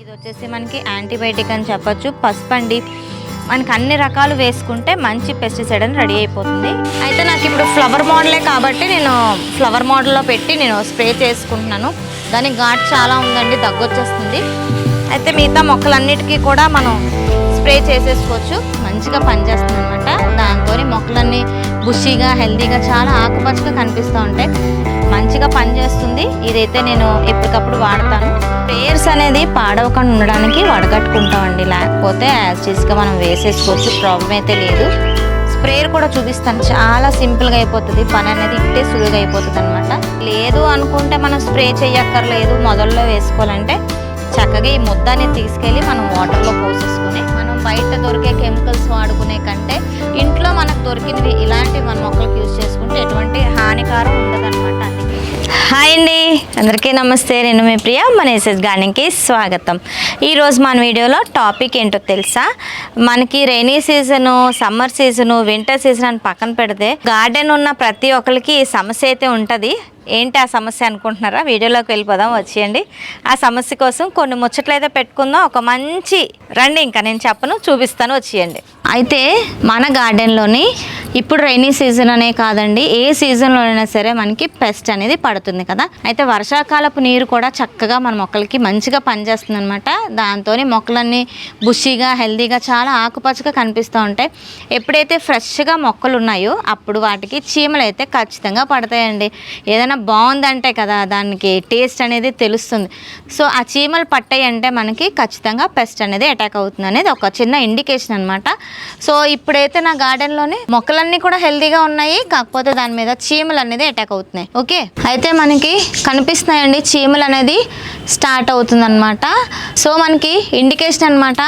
ఇది వచ్చేసి మనకి యాంటీబయాటిక్ అని చెప్పొచ్చు. పసుపు అండి. మనకి అన్ని రకాలు వేసుకుంటే మంచి పెస్టిసైడ్ అని రెడీ అయిపోతుంది. అయితే నాకు ఇప్పుడు ఫ్లవర్ మోడలే కాబట్టి నేను ఫ్లవర్ మోడల్లో పెట్టి నేను స్ప్రే చేసుకుంటున్నాను. దాని ఘాట్ చాలా ఉందండి దగ్గొచ్చేస్తుంది. అయితే మిగతా మొక్కలన్నిటికీ కూడా మనం స్ప్రే చేసేసుకోవచ్చు. మంచిగా పనిచేస్తుంది అనమాట దాంతో మొక్కలన్నీ బుషీగా హెల్తీగా చాలా ఆకుపచ్చగా కనిపిస్తూ ఉంటాయి. మంచిగా పనిచేస్తుంది. ఇదైతే నేను ఎప్పటికప్పుడు వాడతాను. స్ప్రేయర్స్ అనేది పాడవకుండా ఉండడానికి వడగట్టుకుంటామండి. లేకపోతే యాజ్ మనం వేసేసుకోవచ్చు. ప్రాబ్లం అయితే లేదు. స్ప్రేయర్ కూడా చూపిస్తాను. చాలా సింపుల్గా అయిపోతుంది. పని అనేది ఇట్టే సులువుగా అయిపోతుంది అనమాట లేదు అనుకుంటే మనం స్ప్రే చేయక్కర్లేదు. మొదల్లో వేసుకోవాలంటే చక్కగా ఈ ముద్దని తీసుకెళ్ళి మనం వాటర్లో పోసేసుకుని మనం బయట దొరికే కెమికల్స్ వాడుకునే కంటే ఇంట్లో మనకు దొరికినవి ఇలాంటివి మన మొక్కలకు యూజ్ చేసుకుంటే ఎటువంటి హానికారం ఉండదు అనమాట హాయ్ అండి. అందరికీ నమస్తే. నేను మీ ప్రియ. మన ఎస్ఎస్ గార్డెన్కి స్వాగతం. ఈరోజు మన వీడియోలో టాపిక్ ఏంటో తెలుసా? మనకి rainy season summer season winter season అని పక్కన పెడితే గార్డెన్ ఉన్న ప్రతి ఒక్కరికి సమస్య అయితే ఉంటుంది. ఏంటి ఆ సమస్య అనుకుంటున్నారా? వీడియోలోకి వెళ్ళిపోదాం వచ్చేయండి. ఆ సమస్య కోసం కొన్ని ముచ్చట్లు అయితే పెట్టుకుందాం. ఒక మంచి రండి ఇంకా నేను చెప్పను చూపిస్తాను వచ్చేయండి. అయితే మన గార్డెన్లోని ఇప్పుడు రైనీ సీజన్ అనే కాదండి ఏ సీజన్లో అయినా సరే మనకి పెస్ట్ అనేది పడుతుంది కదా. అయితే వర్షాకాలపు నీరు కూడా చక్కగా మన మొక్కలకి మంచిగా పనిచేస్తుంది అనమాట దాంతో మొక్కలన్నీ బుషీగా హెల్దీగా చాలా ఆకుపచ్చగా కనిపిస్తూ ఉంటాయి. ఎప్పుడైతే ఫ్రెష్గా మొక్కలు ఉన్నాయో అప్పుడు వాటికి చీమలు అయితే ఖచ్చితంగా పడతాయండి. ఏదైనా బాగుందంటే కదా దానికి టేస్ట్ అనేది తెలుస్తుంది. సో ఆ చీమలు పట్టాయి అంటే మనకి ఖచ్చితంగా పెస్ట్ అనేది అటాక్ అవుతుంది అనేది ఒక చిన్న ఇండికేషన్ అనమాట సో ఇప్పుడైతే నా గార్డెన్లోనే మొక్కలన్నీ కూడా హెల్తీగా ఉన్నాయి. కాకపోతే దాని మీద చీమలు అనేది అటాక్ అవుతున్నాయి. ఓకే? అయితే మనకి కనిపిస్తున్నాయండి చీమలు అనేది స్టార్ట్ అవుతుంది అనమాట సో మనకి ఇండికేషన్ అనమాట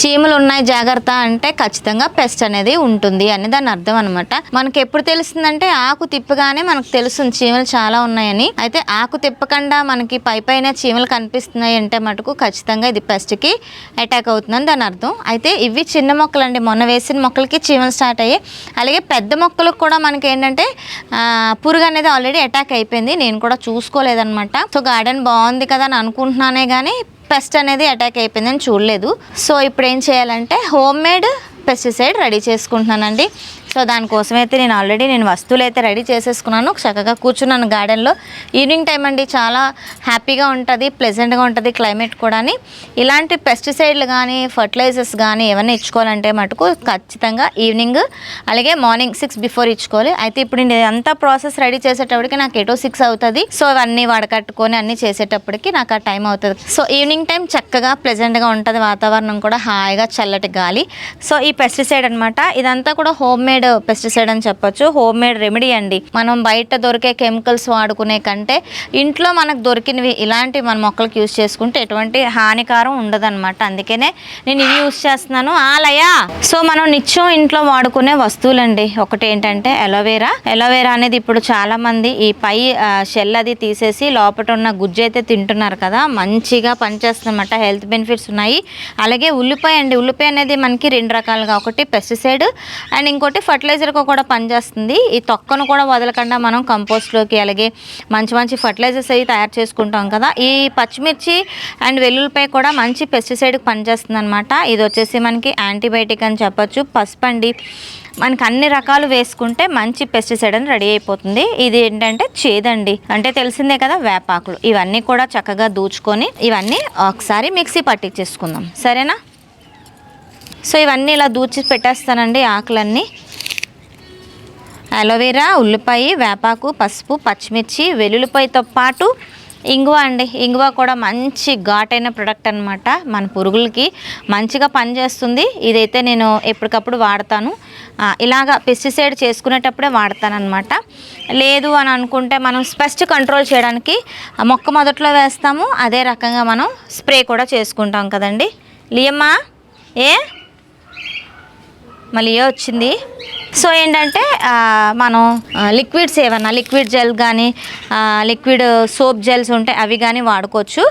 చీమలు ఉన్నాయి జాగ్రత్త అంటే ఖచ్చితంగా పెస్ట్ అనేది ఉంటుంది అని దాని అర్థం అనమాట మనకి ఎప్పుడు తెలుస్తుందంటే ఆకు తిప్పగానే మనకు తెలుస్తుంది చీమలు చాలా ఉన్నాయని. అయితే ఆకు తిప్పకుండా మనకి పై పైన చీమలు కనిపిస్తున్నాయి అంటే మటుకు ఖచ్చితంగా ఇది పెస్ట్కి అటాక్ అవుతుందని దాని అర్థం. అయితే ఇవి చిన్న మొక్కలు అండి మొన్న వేసిన మొక్కలకి చీమలు స్టార్ట్ అయ్యాయి. అలాగే పెద్ద మొక్కలకు కూడా మనకి ఏంటంటే పురుగు అనేది ఆల్రెడీ అటాక్ అయిపోయింది. నేను కూడా చూసుకోలేదన్నమాట. సో గార్డెన్ బాగుంది కదా అని అనుకుంటున్నానే కానీ పెస్ట్ అనేది అటాక్ అయిపోయిందని చూడలేదు. సో ఇప్పుడు ఏం చేయాలంటే హోమ్ మేడ్ పెస్టిసైడ్ రెడీ చేసుకుంటున్నానండి. సో దానికోసం అయితే నేను ఆల్రెడీ నేను వస్తువులు అయితే రెడీ చేసేసుకున్నాను. చక్కగా కూర్చున్నాను గార్డెన్లో. ఈవినింగ్ టైం అండి చాలా హ్యాపీగా ఉంటుంది ప్లెజెంట్గా ఉంటుంది క్లైమేట్ కూడా ఇలాంటి పెస్టిసైడ్లు కానీ ఫర్టిలైజర్స్ కానీ ఏమైనా ఇచ్చుకోవాలంటే మటుకు ఖచ్చితంగా ఈవినింగ్ అలాగే మార్నింగ్ సిక్స్ బిఫోర్ ఇచ్చుకోవాలి. అయితే ఇప్పుడు నేను అంతా ప్రాసెస్ రెడీ చేసేటప్పటికి నాకు ఎటో సిక్స్ అవుతుంది. సో అవన్నీ వడకట్టుకొని అన్నీ చేసేటప్పటికి నాకు ఆ టైం అవుతుంది. సో ఈవినింగ్ టైం చక్కగా ప్లెజెంట్గా ఉంటుంది వాతావరణం కూడా హాయిగా చల్లటి గాలి. సో ఈ పెస్టిసైడ్ అనమాట ఇదంతా కూడా హోమ్ మేడ్ పెస్టిసైడ్ అని చెప్పొచ్చు. హోమ్ మేడ్ రెమెడీ అండి. మనం బయట దొరికే కెమికల్స్ వాడుకునే కంటే ఇంట్లో మనకు దొరికినవి ఇలాంటివి మన మొక్కలకు యూజ్ చేసుకుంటే ఎటువంటి హానికారం ఉండదన్నమాట. అందుకనే నేను ఇవి యూజ్ చేస్తున్నాను. ఆలయా! సో మనం నిత్యం ఇంట్లో వాడుకునే వస్తువులండి. ఒకటి ఏంటంటే ఎలోవేరా ఎలోవేరా అనేది ఇప్పుడు చాలా మంది ఈ పై షెల్ అది తీసేసి లోపల ఉన్న గుజ్జు అయితే తింటున్నారు కదా మంచిగా పనిచేస్తుందన్నమాట. హెల్త్ బెనిఫిట్స్ ఉన్నాయి. అలాగే ఉల్లిపాయ అండి. ఉల్లిపాయ అనేది మనకి రెండు రకాల రకాలుగా ఒకటి పెస్టిసైడ్ అండ్ ఇంకోటి ఫర్టిలైజర్గా కూడా పనిచేస్తుంది. ఈ తొక్కను కూడా వదలకుండా మనం కంపోస్ట్లోకి అలాగే మంచి మంచి ఫర్టిలైజర్స్ అవి తయారు చేసుకుంటాం కదా. ఈ పచ్చిమిర్చి అండ్ వెల్లుల్లిపై కూడా మంచి పెస్టిసైడ్కి పనిచేస్తుంది అనమాట ఇది వచ్చేసి మనకి యాంటీబయాటిక్ అని చెప్పొచ్చు పసుపు అండి. మనకి అన్ని రకాలు వేసుకుంటే మంచి పెస్టిసైడ్ అని రెడీ అయిపోతుంది. ఇది ఏంటంటే చేదండి. అంటే తెలిసిందే కదా వేపాకులు. ఇవన్నీ కూడా చక్కగా దూచుకొని ఇవన్నీ ఒకసారి మిక్సీ పట్టించేసుకుందాం. సరేనా? సో ఇవన్నీ ఇలా దూచి పెట్టేస్తానండి ఆకులన్నీ. అలోవెరా ఉల్లిపాయ వేపాకు పసుపు పచ్చిమిర్చి వెల్లుల్లిపాయతో పాటు ఇంగువ అండి. ఇంగువ కూడా మంచి ఘాటైన ప్రొడక్ట్ అనమాట మన పురుగులకి. మంచిగా పనిచేస్తుంది. ఇదైతే నేను ఎప్పటికప్పుడు వాడతాను. ఇలాగ ఇలాగా పెస్టిసైడ్ చేసుకునేటప్పుడే వాడతానమాట లేదు అని అనుకుంటే మనం స్పెస్ట్ కంట్రోల్ చేయడానికి ఆ మొక్క మొదట్లో వేస్తాము. అదే రకంగా మనం స్ప్రే కూడా చేసుకుంటాం కదండి. లియమ్మా ఏ? మళ్ళీ ఏ వచ్చింది. సో ఏంటంటే మనం లిక్విడ్స్ ఏమన్నా లిక్విడ్ జెల్ కానీ లిక్విడ్ సోప్ జెల్స్ ఉంటాయి అవి కానీ వాడుకోవచ్చు.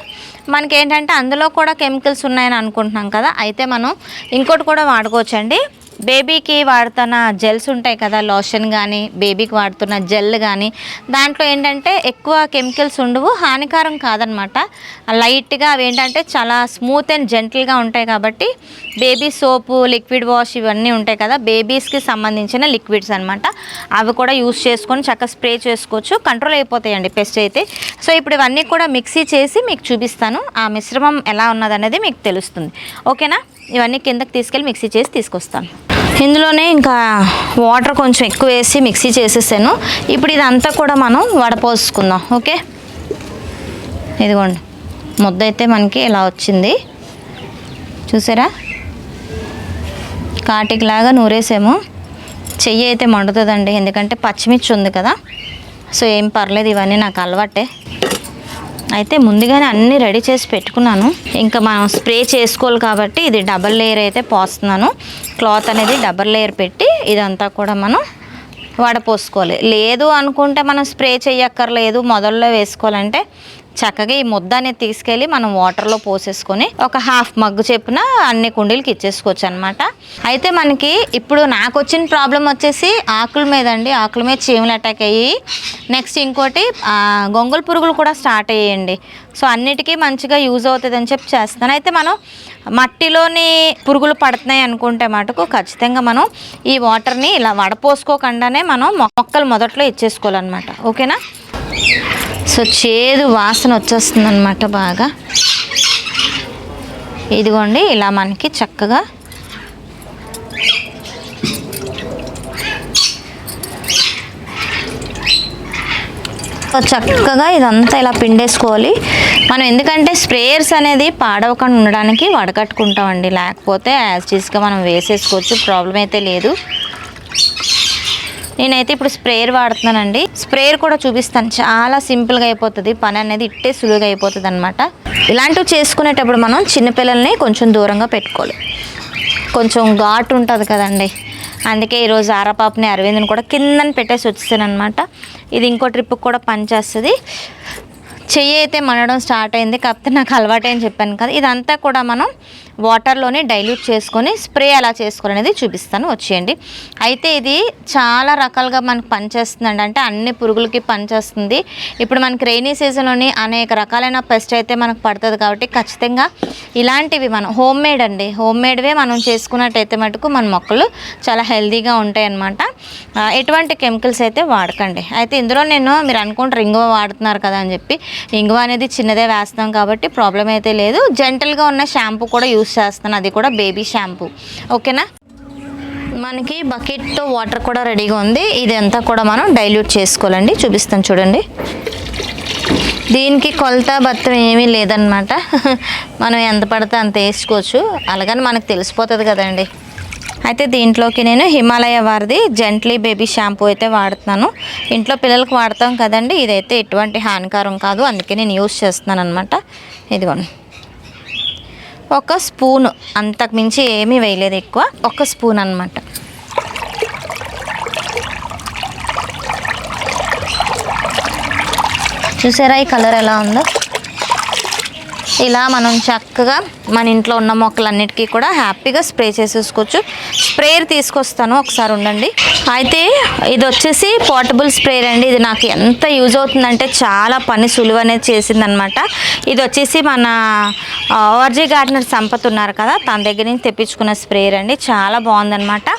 మనకి ఏంటంటే అందులో కూడా కెమికల్స్ ఉన్నాయని అనుకుంటున్నాం కదా అయితే మనం ఇంకోటి కూడా వాడుకోవచ్చు అండి బేబీకి వాడుతున్న జెల్స్ ఉంటాయి కదా లోషన్ కానీ బేబీకి వాడుతున్న జెల్ కానీ దాంట్లో ఏంటంటే ఎక్కువ కెమికల్స్ ఉండవు హానికరం కాదనమాట. లైట్గా అవి ఏంటంటే చాలా స్మూత్ అండ్ జెంటిల్గా ఉంటాయి కాబట్టి బేబీ సోపు లిక్విడ్ వాష్ ఇవన్నీ ఉంటాయి కదా బేబీస్కి సంబంధించిన లిక్విడ్స్ అనమాట అవి కూడా యూస్ చేసుకొని చక్కగా స్ప్రే చేసుకోవచ్చు కంట్రోల్ అయిపోతాయండి పెస్ట్ అయితే. సో ఇప్పుడు ఇవన్నీ కూడా మిక్సీ చేసి మీకు చూపిస్తాను ఆ మిశ్రమం ఎలా ఉన్నదనేది మీకు తెలుస్తుంది. ఓకేనా? ఇవన్నీ కిందకి తీసుకెళ్ళి మిక్సీ చేసి తీసుకొస్తాను. ఇందులోనే ఇంకా వాటర్ కొంచెం ఎక్కువ వేసి మిక్సీ చేసేసాను. ఇప్పుడు ఇదంతా కూడా మనం వడపోసుకుందాం ఓకే? ఇదిగోండి ముద్ద అయితే మనకి ఇలా వచ్చింది. చూసారా? కాటికిలాగా నూరేసాము. చెయ్యి అయితే మండుతుందండి ఎందుకంటే పచ్చిమిర్చి ఉంది కదా. సో ఏం పర్లేదు ఇవన్నీ నాకు అలవాటే. అయితే ముందుగానే అన్నీ రెడీ చేసి పెట్టుకున్నాను. ఇంకా మనం స్ప్రే చేసుకోవాలి కాబట్టి ఇది డబల్ లేయర్ అయితే పోస్తున్నాను. క్లాత్ అనేది డబల్ లేయర్ పెట్టి ఇదంతా కూడా మనం వడపోసుకోవాలి. లేదు అనుకుంటే మనం స్ప్రే చేయక్కర్లేదు. మొదల్లో వేసుకోవాలంటే చక్కగా ఈ ముద్ద అనేది తీసుకెళ్ళి మనం వాటర్లో పోసేసుకొని ఒక హాఫ్ మగ్గు చెప్పున అన్ని కుండీలకి ఇచ్చేసుకోవచ్చు అనమాట అయితే మనకి ఇప్పుడు నాకు వచ్చిన ప్రాబ్లం వచ్చేసి ఆకుల మీద అండి ఆకుల మీద చీమలు అటాక్ అయ్యి నెక్స్ట్ ఇంకోటి ఆ, గొంగళి పురుగులు కూడా స్టార్ట్ అయ్యాయండి. సో అన్నిటికీ మంచిగా యూజ్ అవుతుంది అని చెప్పి చేస్తాను అయితే మనం మట్టిలోని పురుగులు పడుతున్నాయి అనుకుంటే మటుకు ఖచ్చితంగా మనం ఈ వాటర్ని ఇలా వడపోసుకోకుండానే మనం మొక్కలు మొదట్లో ఇచ్చేసుకోవాలన్నమాట. ఓకేనా? సో చేదు వాసన వచ్చేస్తుంది అనమాట బాగా. ఇదిగోండి ఇలా మనకి చక్కగా చక్కగా ఇదంతా ఇలా పిండేసుకోవాలి. మనం ఎందుకంటే స్ప్రేయర్స్ అనేది పాడవకుండా ఉండడానికి వడకట్టుకుంటామండి. లేకపోతే యాజ్ మనం వేసేసుకోవచ్చు ప్రాబ్లం అయితే లేదు. నేనైతే ఇప్పుడు స్ప్రేయర్ వాడుతున్నానండి. స్ప్రేయర్ కూడా చూపిస్తాను. చాలా సింపుల్గా అయిపోతుంది. పని అనేది ఇట్టే సులువుగా అయిపోతుంది అనమాట ఇలాంటివి చేసుకునేటప్పుడు మనం చిన్నపిల్లల్ని కొంచెం దూరంగా పెట్టుకోవాలి. కొంచెం ఘాటు ఉంటుంది కదండి. అందుకే ఈరోజు ఆరపాపని అరవింద్ని కూడా కిందని పెట్టేసి వచ్చేసాను అనమాట ఇది ఇంకో ట్రిప్కి కూడా పనిచేస్తుంది చెయ్యి అయితే మనడం స్టార్ట్ అయింది. కాకపోతే నాకు అలవాటే అని చెప్పాను కదా. ఇదంతా కూడా మనం వాటర్లోనే డైల్యూట్ చేసుకొని స్ప్రే ఎలా చేసుకోవాలనేది చూపిస్తాను. వచ్చేయండి. అయితే ఇది చాలా రకాలుగా మనకు పనిచేస్తుందండి. అంటే అన్ని పురుగులకి పనిచేస్తుంది. ఇప్పుడు మనకి రైనీ సీజన్లోని అనేక రకాలైన పెస్ట్ అయితే మనకు పడుతుంది కాబట్టి ఖచ్చితంగా ఇలాంటివి మనం హోమ్ మేడ్ అండి. హోమ్ మేడ్వే మనం చేసుకున్నట్టయితే మటుకు మన మొక్కలు చాలా హెల్తీగా ఉంటాయి అన్నమాట ఎటువంటి కెమికల్స్ అయితే వాడకండి. అయితే ఇందులో నేను మీరు అనుకుంటారు ఇంగువ వాడుతున్నారు కదా అని చెప్పి. ఇంగువ అనేది చిన్నదే వేస్తాం కాబట్టి ప్రాబ్లం అయితే లేదు. జెంటల్గా ఉన్న షాంపూ కూడా యూస్ చేస్తాను. అది కూడా బేబీ షాంపూ. ఓకేనా? మనకి బకెట్తో వాటర్ కూడా రెడీగా ఉంది. ఇదంతా కూడా మనం డైల్యూట్ చేసుకోవాలండి. చూపిస్తాను చూడండి. దీనికి కొలత బత్తం ఏమీ లేదనమాట మనం ఎంత పడితే అంత వేసుకోవచ్చు. అలాగని మనకు తెలిసిపోతుంది కదండి. అయితే దీంట్లోకి నేను హిమాలయ వారిది జెంట్లీ బేబీ షాంపూ అయితే వాడుతున్నాను. ఇంట్లో పిల్లలకు వాడతాం కదండి. ఇదైతే ఎటువంటి హానికరం కాదు. అందుకే నేను యూస్ చేస్తున్నాను అనమాట ఇదిగోండి. ఒక స్పూన్ అంతకు మించి ఏమీ వేయలేదు ఎక్కువ ఒక స్పూన్ అనమాట చూసారా ఈ కలర్ ఎలా ఉందో? ఇలా మనం చక్కగా మన ఇంట్లో ఉన్న మొక్కలన్నిటికీ కూడా హ్యాపీగా స్ప్రే చేసేసుకోవచ్చు. స్ప్రేయర్ తీసుకొస్తాను ఒకసారి ఉండండి. అయితే ఇది వచ్చేసి పోర్టబుల్ స్ప్రేయర్ అండి. ఇది నాకు ఎంత యూజ్ అవుతుందంటే చాలా పని సులువు అనేది చేసిందనమాట. ఇది వచ్చేసి మన ఓఆర్జీ గార్డెనర్ సంపత్ ఉన్నారు కదా తన దగ్గర నుంచి తెప్పించుకున్న స్ప్రేయర్ అండి. చాలా బాగుందనమాట.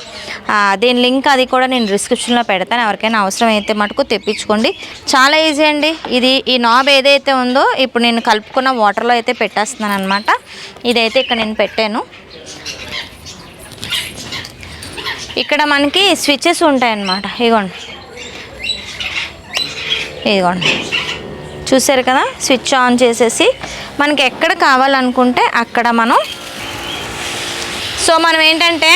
దీని లింక్ అది కూడా నేను డిస్క్రిప్షన్లో పెడతాను. ఎవరికైనా అవసరం అయితే మటుకు తెప్పించుకోండి. చాలా ఈజీ అండి. ఇది ఈ నాబ్ ఏదైతే ఉందో ఇప్పుడు నేను కలుపుకున్న వాటర్లో అయితే పెట్టేస్తున్నాను అనమాట ఇదైతే ఇక్కడ నేను పెట్టాను. ఇక్కడ మనకి స్విచ్చెస్ ఉంటాయన్నమాట. ఇగోండి. ఇదిగోండి చూసారు కదా? స్విచ్ ఆన్ చేసేసి మనకి ఎక్కడ కావాలనుకుంటే అక్కడ మనం సో మనం ఏంటంటే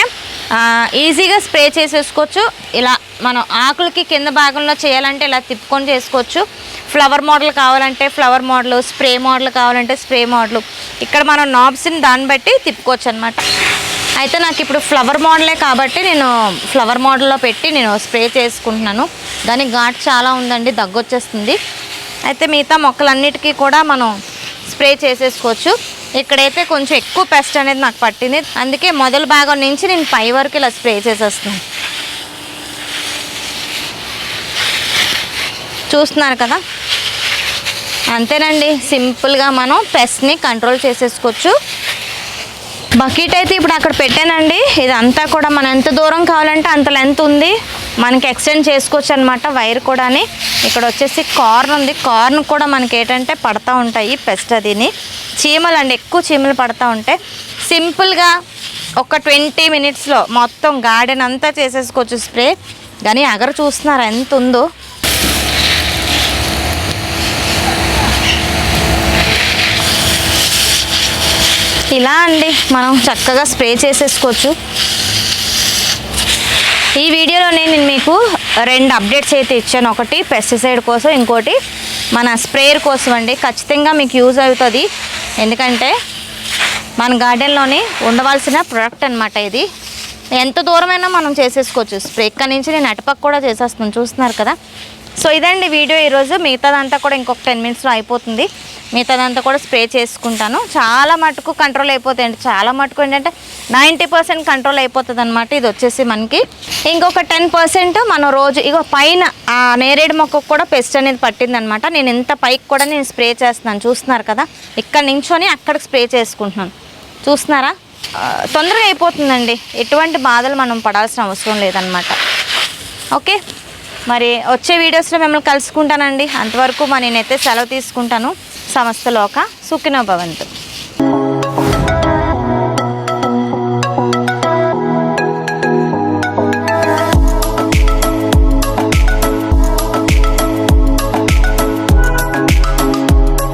ఈజీగా స్ప్రే చేసేసుకోవచ్చు. ఇలా మనం ఆకులకి కింద భాగంలో చేయాలంటే ఇలా తిప్పుకొని చేసుకోవచ్చు. ఫ్లవర్ మోడల్ కావాలంటే ఫ్లవర్ మోడల్ స్ప్రే మోడల్ కావాలంటే స్ప్రే మోడల్ ఇక్కడ మనం నాబ్స్ని దాన్ని బట్టి తిప్పుకోవచ్చు అనమాట అయితే నాకు ఇప్పుడు ఫ్లవర్ మోడలే కాబట్టి నేను ఫ్లవర్ మోడల్లో పెట్టి నేను స్ప్రే చేసుకుంటున్నాను. దానికి ఘాట్ చాలా ఉందండి దగ్గు వచ్చేస్తుంది అయితే మిగతా మొక్కలన్నిటికీ కూడా మనం స్ప్రే చేసేసుకోవచ్చు. ఇక్కడైతే కొంచెం ఎక్కువ పెస్ట్ అనేది నాకు పట్టింది. అందుకే మొదలు భాగం నుంచి నేను పై వరకు ఇలా స్ప్రే చేసేస్తున్నాను. చూస్తున్నారు కదా? అంతేనండి. సింపుల్గా మనం పెస్ట్ని కంట్రోల్ చేసేసుకోవచ్చు. బకెట్ అయితే ఇప్పుడు అక్కడ పెట్టానండి. ఇదంతా కూడా మనం ఎంత దూరం కావాలంటే అంత లెంత్ ఉంది. మనకి ఎక్స్టెండ్ చేసుకోవచ్చు అనమాట వైర్ కూడాని. ఇక్కడ వచ్చేసి కార్న్ ఉంది. కార్న్ కూడా మనకి ఏంటంటే పడతా ఉంటాయి పెస్ట్ అదిని. చీమలు అండి ఎక్కువ చీమలు పడతా ఉంటాయి సింపుల్గా ఒక ట్వంటీ మినిట్స్లో మొత్తం గార్డెన్ అంతా చేసేసుకోవచ్చు స్ప్రే. కానీ అగరు చూస్తున్నారు ఎంత ఉందో ఇలా అండి మనం చక్కగా స్ప్రే చేసేసుకోవచ్చు. ఈ వీడియోలో నేను మీకు రెండు అప్డేట్స్ అయితే ఇచ్చాను. ఒకటి పెస్టిసైడ్ కోసం ఇంకోటి మన స్ప్రేయర్ కోసం అండి. ఖచ్చితంగా మీకు యూజ్ అవుతుంది. ఎందుకంటే మన గార్డెన్లోని ఉండవలసిన ప్రొడక్ట్ అనమాట ఇది. ఎంత దూరమైనా మనం చేసేసుకోవచ్చు. స్ప్రే ఇక్కడ నుంచి నేను అటుపక్క కూడా చేసేస్తున్నాను. చూస్తున్నారు కదా? సో ఇదండి వీడియో. ఈరోజు మిగతాదంతా కూడా ఇంకొక టెన్ మినిట్స్లో అయిపోతుంది. మిగతాదంతా కూడా స్ప్రే చేసుకుంటాను. చాలా మటుకు కంట్రోల్ అయిపోతాయండి. చాలా మటుకు ఏంటంటే నైంటీ పర్సెంట్ కంట్రోల్ అయిపోతుంది అనమాట ఇది వచ్చేసి మనకి. ఇంకొక టెన్ పర్సెంట్ మనం రోజు ఇగో పైన ఆ నేరేడు మొక్కకు కూడా పెస్ట్ అనేది పట్టిందనమాట నేను ఇంత పైకి కూడా నేను స్ప్రే చేస్తున్నాను. చూస్తున్నారు కదా? ఇక్కడ నించొని అక్కడికి స్ప్రే చేసుకుంటున్నాను. చూస్తున్నారా? తొందరగా అయిపోతుందండి. ఎటువంటి బాధలు మనం పడాల్సిన అవసరం లేదనమాట ఓకే? మరి వచ్చే వీడియోస్లో మిమ్మల్ని కలుసుకుంటానండి. అంతవరకు మరి నేనైతే సెలవు తీసుకుంటాను. సమస్తలోక సుఖినో భవంతు.